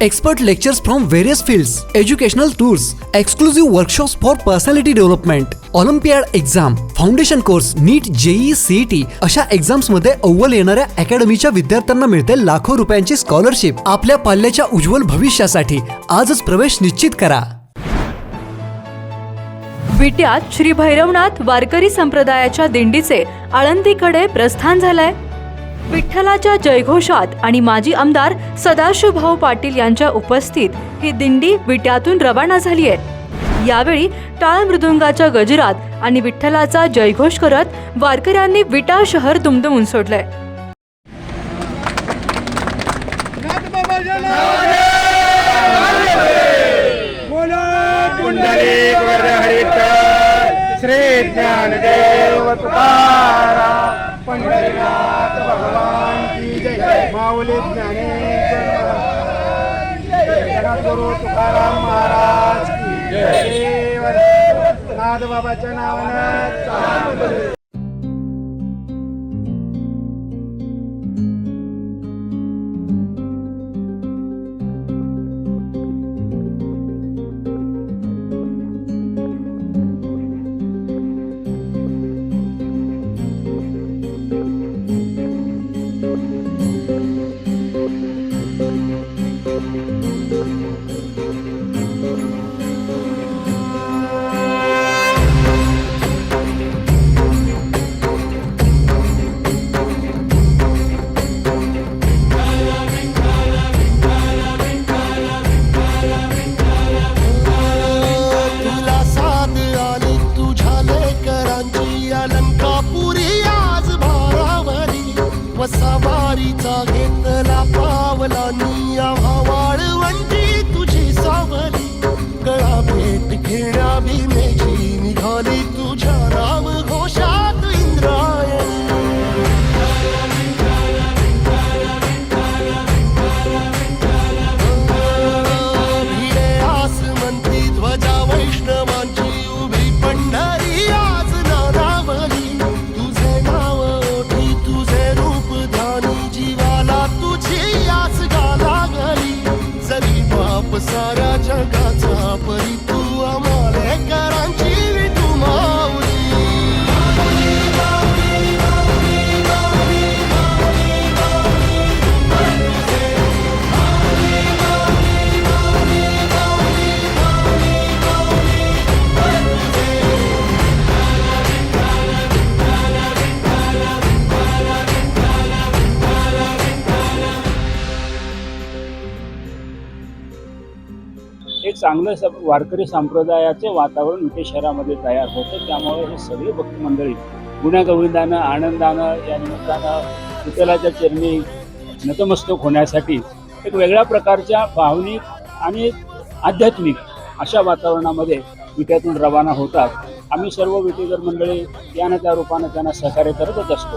Expert lectures from various fields, educational tours, exclusive workshops for personality development olympiad exam foundation course NEET JEE CET अशा एक्झाम्समध्ये अव्वल येणाऱ्या अकॅडमीच्या विद्यार्थ्यांना मिळते लाखो रुपयांची स्कॉलरशिप आपल्या पाल्याच्या उज्ज्वल भविष्यासाठी आजच प्रवेश निश्चित करा. विट्यात श्री भैरवनाथ वारकरी संप्रदायाच्या दिंडीचे आळंदीकडे प्रस्थान झालंय. विठ्ठलाच्या जयघोषात आणि माजी आमदार सदाशिव भाऊ पाटील यांच्या उपस्थित ही दिंडी विट्यातून रवाना झाली आहे. यावेळी टाळ मृदुंगाच्या गजरात आणि विठ्ठलाचा जयघोष करत वारकऱ्यांनी विटा शहर दुमदुमून सोडलंय. बोला पुंडलिक श्री ज्ञानदेव माऊली जगद्गुरु तुकाराम महाराज की. जय. नाथ बाबाच्या नावानं घेतला पावलानी. हे चांगलं स- वारकरी संप्रदायाचं वातावरण इथे शहरामध्ये तयार होतं. त्यामुळे हे सगळे भक्त मंडळी गुण्यागोविंदानं आनंदानं या निमित्तानं विठ्ठलाच्या चरणी नतमस्तक होण्यासाठी एक वेगळ्या प्रकारच्या भावनिक आणि आध्यात्मिक अशा वातावरणामध्ये विट्यातून रवाना होतात. आम्ही सर्व विटेकर मंडळी यानं त्या रूपानं त्यांना सहकार्य करतच असतो.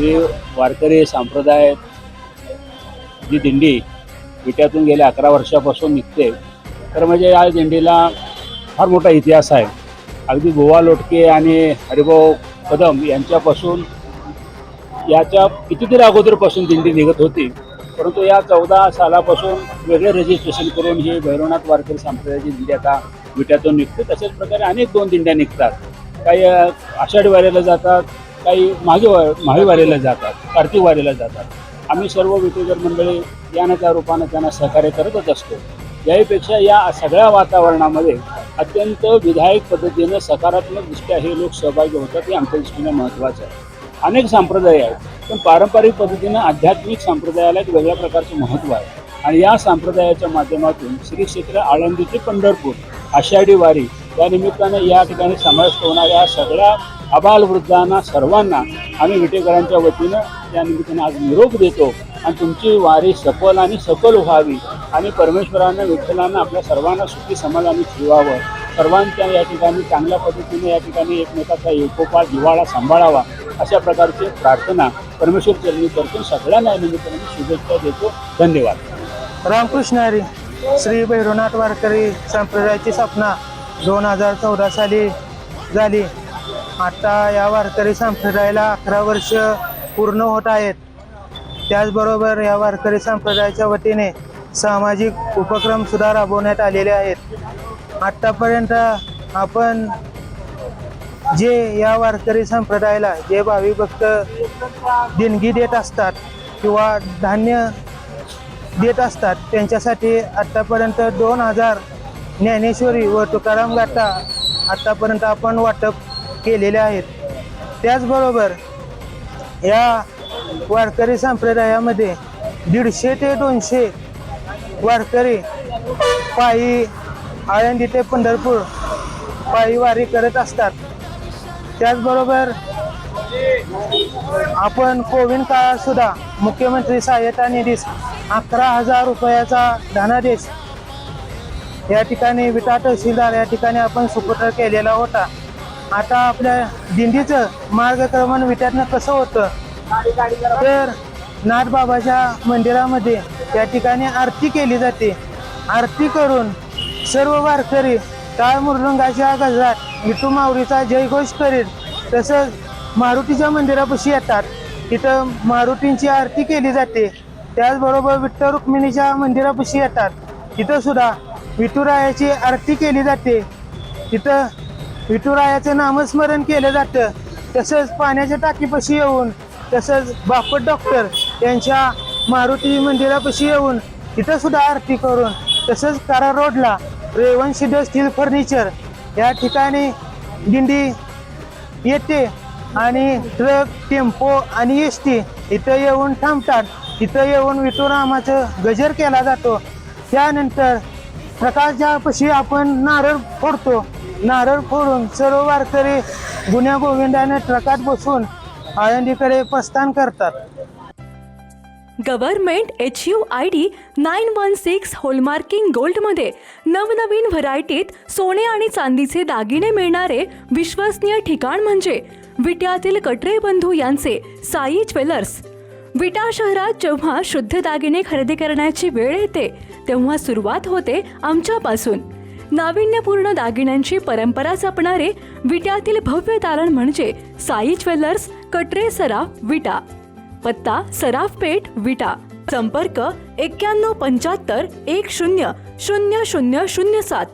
श्री वारकरी संप्रदाय जी दिंडी विट्यातून गेल्या अकरा वर्षापासून निघते तर म्हणजे या दिंडीला फार मोठा इतिहास आहे. अगदी गोवा लोटके आणि हरिभाऊ कदम यांच्यापासून याच्या कितीतरी अगोदरपासून दिंडी निघत होती परंतु या चौदा सालापासून वेगळे रजिस्ट्रेशन करून ही भैरवनाथ वारकरी संप्रदायाची दिंडी आता विट्यातून निघते. तशाच प्रकारे अनेक दोन दिंड्या निघतात. काही आषाढी वाऱ्याला जातात काही मागे वा वारीला जातात कार्तिक वारीला जातात. आम्ही सर्व विटेकर मंडळी या त्या रूपानं त्यांना सहकार्य करतच असतो. याहीपेक्षा या सगळ्या वातावरणामध्ये अत्यंत विधायक पद्धतीनं सकारात्मक दृष्ट्या हे लोक सहभागी होतात हे आमच्या दृष्टीने महत्त्वाचं आहे. अनेक संप्रदाय आहेत पण पारंपरिक पद्धतीनं आध्यात्मिक संप्रदायाला एक वेगळ्या प्रकारचं महत्त्व आहे. आणि या संप्रदायाच्या माध्यमातून श्री क्षेत्र आळंदी ते पंढरपूर आषाढी वारी या निमित्तानं या ठिकाणी समावेश होणाऱ्या सगळ्या अबालवृद्धांना सर्वांना आम्ही विटेकरांच्या वतीनं या निमित्तानं आज निरोप देतो आणि तुमची वारी सफल आणि सफल व्हावी. आणि परमेश्वरानं विठ्ठलानं आपल्या सर्वांना सुखी समाधानी ठेवावं. सर्वांच्या या ठिकाणी चांगल्या पद्धतीने या ठिकाणी एकमेकाचा एकोपा दिवाळा सांभाळावा अशा प्रकारची प्रार्थना परमेश्वर चरणी करतो. सगळ्यांना या निमित्ताने शुभेच्छा देतो. धन्यवाद. रामकृष्ण हरी श्री भैरवनाथ वारकरी संप्रदायाची स्थापना दोन हजार चौदा साली झाली. आता या वारकरी संप्रदायाला अकरा वर्ष पूर्ण होत आहेत. त्याचबरोबर या वारकरी संप्रदायाच्या वतीने सामाजिक उपक्रम सुद्धा राबवण्यात आलेले आहेत. आत्तापर्यंत आपण जे या वारकरी संप्रदायाला जे भावी भक्त देणगी देत असतात किंवा धान्य देत असतात त्यांच्यासाठी आत्तापर्यंत दोन हजार ज्ञानेश्वरी व तुकाराम गाठा आत्तापर्यंत आपण वाटप केलेले आहेत. त्याचबरोबर या वारकरी संप्रदायामध्ये दीडशे ते दोनशे वारकरी पायी आळंदी ते पंढरपूर पायी वारी करत असतात. त्याचबरोबर आपण कोविड काळात सुद्धा मुख्यमंत्री सहाय्यता निधीस अकरा हजार रुपयाचा धनादेश या ठिकाणी विटा तहसीलदार या ठिकाणी आपण सुपुत्र केलेला होता. आता आपल्या दिंडीचं मार्गक्रमण विट्यातनं कसं होतं? तर नाथबाबाच्या मंदिरामध्ये त्या ठिकाणी आरती केली जाते. आरती करून सर्व वारकरी टाळ मृदंगाच्या गजरात विठू माऊरीचा जयघोष करीत तसंच मारुतीच्या मंदिरापाशी येतात. तिथं मारुतींची आरती केली जाते. त्याचबरोबर विठ्ठल रुक्मिणीच्या मंदिरापाशी येतात. तिथं सुद्धा विठुरायाची आरती केली जाते. तिथं विठुरायाचं नामस्मरण केलं जातं. तसंच पाण्याच्या टाकीपाशी येऊन तसंच बापट डॉक्टर यांच्या मारुती मंदिरापाशी येऊन तिथं सुद्धा आरती करून तसंच कारा रोडला रेवणसिद्ध स्टील फर्निचर या ठिकाणी दिंडी येते आणि ट्रक टेम्पो आणि एस टी इथं येऊन थांबतात. इथं येऊन विठुरामाचं गजर केला जातो. त्यानंतर प्रकाशच्या आपण नारळ फोडतो. नारळ फोडून सर्व वारकरी गुन्ह्या गोविंदाने ट्रकात बसून आळंदीकडे प्रस्थान करतात. Government H U I D nine one six hallmarking गोल्डमध्ये नवनवीन व्हरायटीत सोने आणि चांदीचे दागिने मिळणारे विश्वसनीय ठिकाण म्हणजे विट्यातील कटरे बंधू यांचे साई ज्वेलर्स. विटा शहरात जेव्हा शुद्ध दागिने खरेदी करण्याची वेळ येते तेव्हा सुरुवात होते आमच्यापासून. नाविन्यपूर्ण दागिन्यांची परंपरा जपणारे विट्यातील भव्य दालन म्हणजे साई ज्वेलर्स कटरे सराफ विटा. पत्ता सराफ पेठ विटा. संपर्क एक्क्याण्णव पंच्याहत्तर एक शून्य शून्य शून्य शून्य सात.